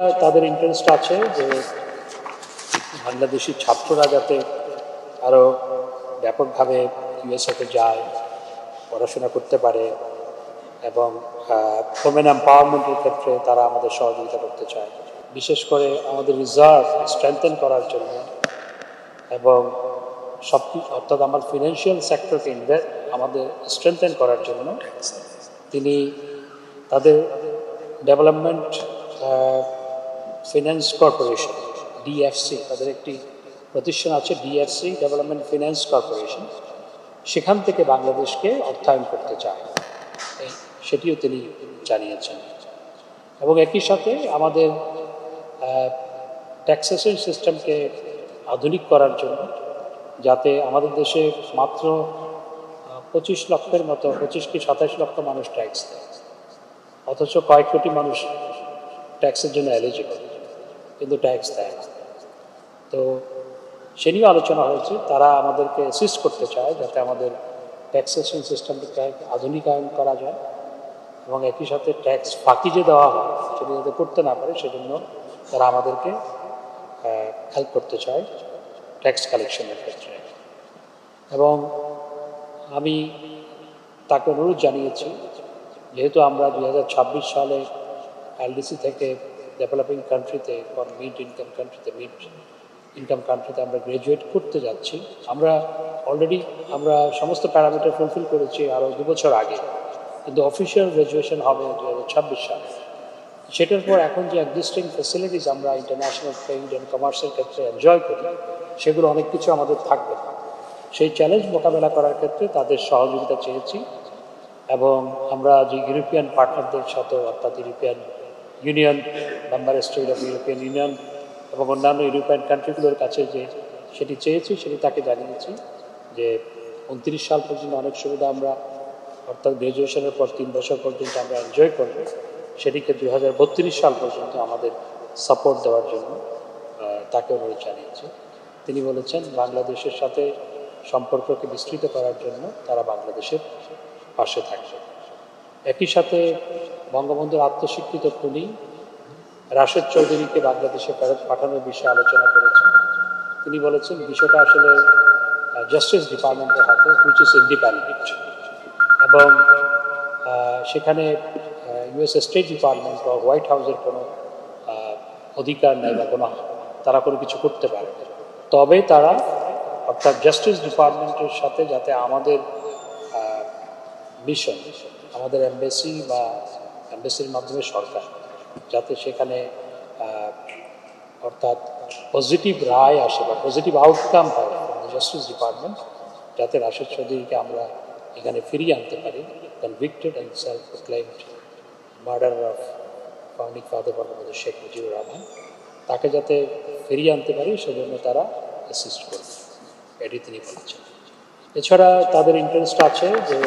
তাদের ইন্টারেস্ট আছে যে বাংলাদেশি ছাত্ররা যাতে আরও ব্যাপকভাবে ইউএসএতে যায়, পড়াশোনা করতে পারে এবং ওমেন এম্পাওয়ারমেন্টের ক্ষেত্রে তারা আমাদের সহযোগিতা করতে চায়। বিশেষ করে আমাদের রিজার্ভ স্ট্রেংথেন করার জন্য এবং সব, অর্থাৎ আমার ফিনান্সিয়াল সেক্টরকে ইনভেস্ট আমাদের স্ট্রেংথেন করার জন্য তিনি তাদের ডেভেলপমেন্ট ফিনান্স কর্পোরেশন ডিএফসি তাদের একটি প্রতিষ্ঠান আছে ডিএফসি ডেভেলপমেন্ট ফিনান্স কর্পোরেশন সেখান থেকে বাংলাদেশকে অর্থায়ন করতে চায়। সেটিও তিনি জানিয়েছেন। এবং একই সাথে আমাদের ট্যাক্সেশন সিস্টেমকে আধুনিক করার জন্য যাতে আমাদের দেশে মাত্র পঁচিশ লক্ষের মতো, পঁচিশ কি সাতাশ লক্ষ মানুষ ট্যাক্স দেয়। অথচ কয়েক কোটি মানুষ ট্যাক্সের জন্য এলিজিবল কিন্তু ট্যাক্স দেয় তো সে নিয়েও আলোচনা হয়েছে। তারা আমাদেরকে অ্যাসিস্ট করতে চায় যাতে আমাদের ট্যাক্সেশন সিস্টেমটাকে আধুনিকায়ন করা যায় এবং একই সাথে ট্যাক্স ফাঁকি যে দেওয়া হয় সেটা যাতে করতে না পারে, সেজন্য তারা আমাদেরকে হেল্প করতে চায় ট্যাক্স কালেকশনের ক্ষেত্রে। এবং আমি তাকে অনুরোধ জানিয়েছি, যেহেতু আমরা দু হাজার ছাব্বিশ সালে এলডিসি থেকে ডেভেলপিং কান্ট্রিতে বা মিড ইনকাম কান্ট্রিতে মিড ইনকাম কান্ট্রিতে আমরা গ্রাজুয়েট করতে যাচ্ছি। আমরা অলরেডি আমরা সমস্ত প্যারামিটার ফুলফিল করেছি আরও দু বছর আগে। কিন্তু অফিসিয়াল গ্রাজুয়েশন হবে দু হাজার ছাব্বিশ সালে। সেটার পর এখন যে এক্সিস্টিং ফেসিলিটিস আমরা ইন্টারন্যাশনাল ট্রেড অ্যান্ড কমার্সের ক্ষেত্রে এনজয় করি, সেগুলো অনেক কিছু আমাদের থাকবে। সেই চ্যালেঞ্জ মোকাবেলা করার ক্ষেত্রে তাদের সহযোগিতা চেয়েছি এবং আমরা যে ইউরোপিয়ান পার্টনারদের সাথে অর্থাৎ European Union member state of European Union এবং অন্যান্য ইউরোপিয়ান কান্ট্রিগুলোর কাছে যে সেটি চেয়েছি, সেটি তাকে জানিয়েছি যে উনত্রিশ সাল পর্যন্ত অনেক সুবিধা আমরা, অর্থাৎ গ্র্যাজুয়েশনের পর তিন বছর পর্যন্ত আমরা এনজয় করব। সেটিকে দুই হাজার বত্রিশ সাল পর্যন্ত আমাদের সাপোর্ট দেওয়ার জন্য তাকে অনুরোধ জানিয়েছি। তিনি বলেছেন, বাংলাদেশের সাথে সম্পর্ককে বিস্তৃত করার জন্য তারা বাংলাদেশের পাশে থাকবে। একই সাথে বঙ্গবন্ধুর আত্মস্বীকৃত খুনি রাশেদ চৌধুরীকে বাংলাদেশে ফেরত পাঠানোর বিষয়ে আলোচনা করেছেন। তিনি বলেছেন, বিষয়টা আসলে জাস্টিস ডিপার্টমেন্টের হাতে হুইচ ইস ইন্ডিপেন্ডেন্ট এবং সেখানে ইউএস স্টেট ডিপার্টমেন্ট বা হোয়াইট হাউসের কোনো অধিকার নেই বা কোনো, তারা কোনো কিছু করতে পারে। তবে তারা, অর্থাৎ জাস্টিস ডিপার্টমেন্টের সাথে যাতে আমাদের মিশন আমাদের এমবেসি বা এমবেসির মাধ্যমে সরকার, যাতে সেখানে অর্থাৎ পজিটিভ রায় আসে বা পজিটিভ আউটকাম হয় জাস্টিস ডিপার্টমেন্ট যাতে রাশেদ চৌধুরীকে আমরা এখানে ফিরিয়ে আনতে পারি convicted and self claimed murder of founding father Bangabandhu Sheikh Mujibur Rahman, তাকে যাতে ফিরিয়ে আনতে পারি, সেজন্য তারা অ্যাসিস্ট করবে। এটি তিনি বলেছেন। এছাড়া তাদের ইন্টারেস্ট আছে যে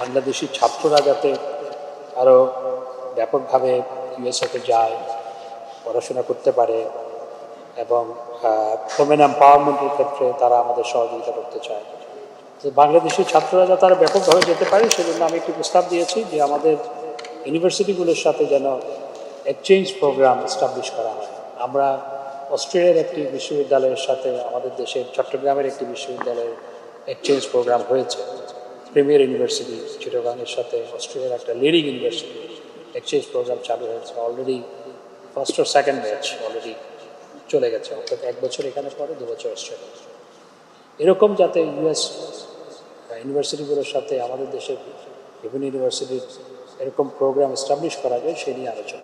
বাংলাদেশি ছাত্ররা যাতে আরও ব্যাপকভাবে ইউএসএতে যায়, পড়াশোনা করতে পারে এবং ওমেন এম্পাওয়ারমেন্টের ক্ষেত্রে তারা আমাদের সহযোগিতা করতে চায়। তো বাংলাদেশি ছাত্ররা যাতে তারা ব্যাপকভাবে যেতে পারে, সেজন্য আমি একটি প্রস্তাব দিয়েছি যে আমাদের ইউনিভার্সিটিগুলোর সাথে যেন এক্সচেঞ্জ প্রোগ্রাম এস্টাবলিশ করা হয়। আমরা অস্ট্রেলিয়ার একটি বিশ্ববিদ্যালয়ের সাথে আমাদের দেশের চট্টগ্রামের একটি বিশ্ববিদ্যালয়ের এক্সচেঞ্জ প্রোগ্রাম হয়েছে। প্রিমিয়ার ইউনিভার্সিটি চিটগাংয়ের সাথে অস্ট্রেলিয়ার একটা লিডিং ইউনিভার্সিটি এক্সচেঞ্জ প্রোগ্রাম চালু হয়েছে অলরেডি ফার্স্ট ও সেকেন্ড ব্যাচ অলরেডি চলে গেছে। অর্থাৎ এক বছর এখানে পরে, দু বছর অস্ট্রেলিয়া এরকম যাতে ইউএস ইউনিভার্সিটিগুলোর সাথে আমাদের দেশের বিভিন্ন ইউনিভার্সিটির এরকম প্রোগ্রাম এস্টাবলিশ করা যায়, সে নিয়ে আলোচনা।